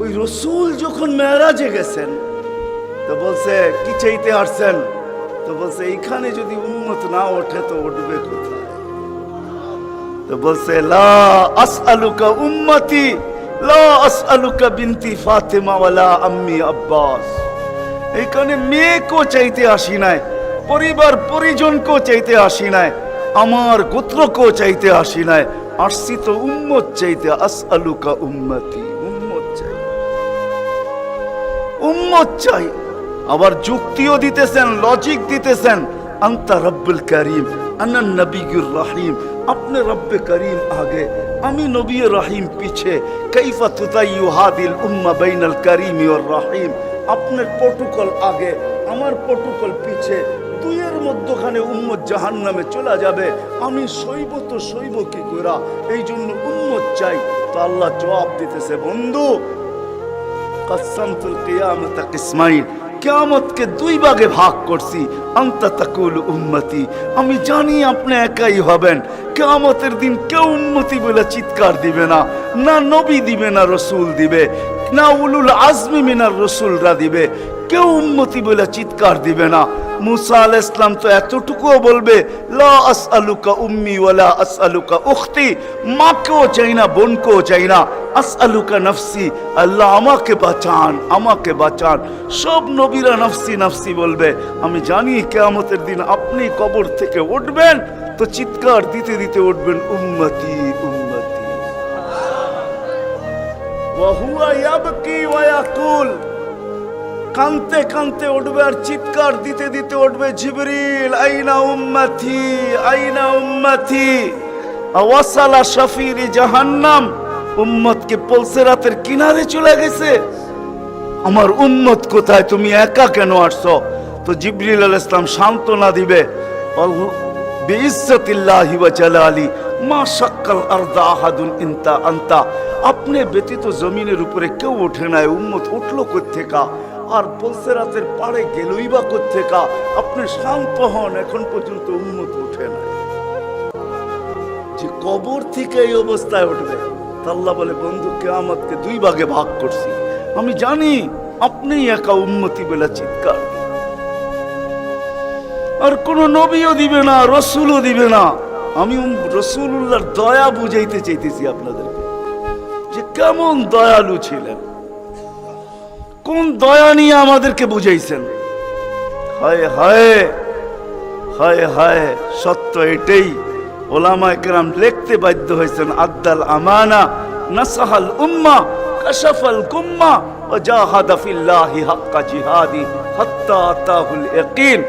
ওই রসুল যখন মেয়ারাজে গেছেন, তো বলছে, কি চাইতে আসছেন? তো বলছে, এইখানে যদি উন্মত না ওঠে তো উঠবে তো বলছে, লা উম্মতি, লা বিনতি ফাতেমা ওয়ালা আম্মি আব্বাস। এখানে মেয়েকেও চাইতে আসি নাই, পরিবার পরিজনকেও চাইতে আসি নাই, আমার গোত্রকেও চাইতে আসি নাই, আসছি তো উম্মত চাইতে আসআলুকা উম্মতি। উম্মত চাই। আবার যুক্তিও দিতেছেন লজিক দিতেছেন। আন্তা রব্বুল করিম আনান নবীর রহিম। আপনি রব্বে করিম আগে, আমি নবী রহিম পিছে। কাইফা তুতাইয়ু হাদিল উম্মা বাইনাল করিম ওর রহিম। আপনার প্রটোকল আগে, আমার প্রটোকল পিছে। দুইয়ের মধ্যখানে উম্মত জাহান নামে চলে যাবে। আমি সইব তো সইব কি করা এই জন্য উম্মত চাই। তো আল্লাহ জবাব দিতেছে, বন্ধু কিয়ামতকে দুই ভাগে ভাগ করছি। আমি জানি আপনি একাই হবেন। কেয়ামতের দিন কেউ উম্মতি বলে চিৎকার দিবে না না নবী দিবে, না রসুল দিবে, না উলুল আজমি মিনার রসুলরা দিবে। কেউ উম্মতি বলে চিৎকার দিবে না। মুসা আল ইসলাম তো এতটুকুও বলবে, লা আসআলুকা উম্মি ওয়ালা আসআলুকা উখতি, মাকেও চাই না, বোনকেও চাই না। আসআলুকা নফসি, আল্লাহ আমাকে বাঁচান আমাকে বাঁচান। সব নবীরা নফসি নফসি বলবে, আমি জানি কেয়ামতের দিন আপনি কবর থেকে উঠবেন, তো চিৎকার দিতে দিতে উঠবেন, উম্মতি উম্মতি। ওয়াহুয়া ইয়াবকি ওয়া কানতে কানতে উঠবে আর চিৎকার দিতে দিতে উঠবে, জিবরিল, আইনা উম্মতি আইনা উম্মতি। আওয়াসালা শাফিরি জাহান্নাম, উম্মতকে পলসে রাতের কিনারে চলে গেছে। আমার উম্মত কোথায়? তুমি একা কেন আসছো? তো জিবরিল আল ইসলাম সান্ত্বনা দিবে বিইজ্জতিল্লাহি ওয়া জালালি, মা শাক্কাল আরদা আহাদুন ইনতা আনতা। আপনি ব্যতীত জমিনের উপরে কেউ ওঠে নাই, উম্মত উঠল কোত্থেকা? আর বলছে রাতের পাড়ে গেলই বা কোত্থেকা? আপনি শান্ত হন, এখন পর্যন্ত উম্মত ওঠে নাই। যে কবর থেকে এই অবস্থায় উঠবে তা আল্লাহ বলে, বন্ধু, কেয়ামতকে দুই ভাগে ভাগ করছি। আমি জানি আপনি একা উন্মতি বলে চিৎকার আর কোন নবীও দিবে না, রসুলও দিবে না। আমি রসুলুল্লাহর দয়া বুঝাইতে চাইতেছি আপনাদেরকে যে কেমন দয়ালু ছিলেন। কোন দয়া নিয়ে আমাদেরকে বুঝাইছেন? হয় হয় হয় হায়, সত্য এটাই। ওলামা একরাম লিখতে বাধ্য হয়েছেন আদ্দাল আমানা নাসাহাল উম্মা, কাশাফাল কুম্মা ও জাহাদা ফিল্লাহি হাক্কা জিহাদি, হাত্তা আতাহুল ইয়াকিন।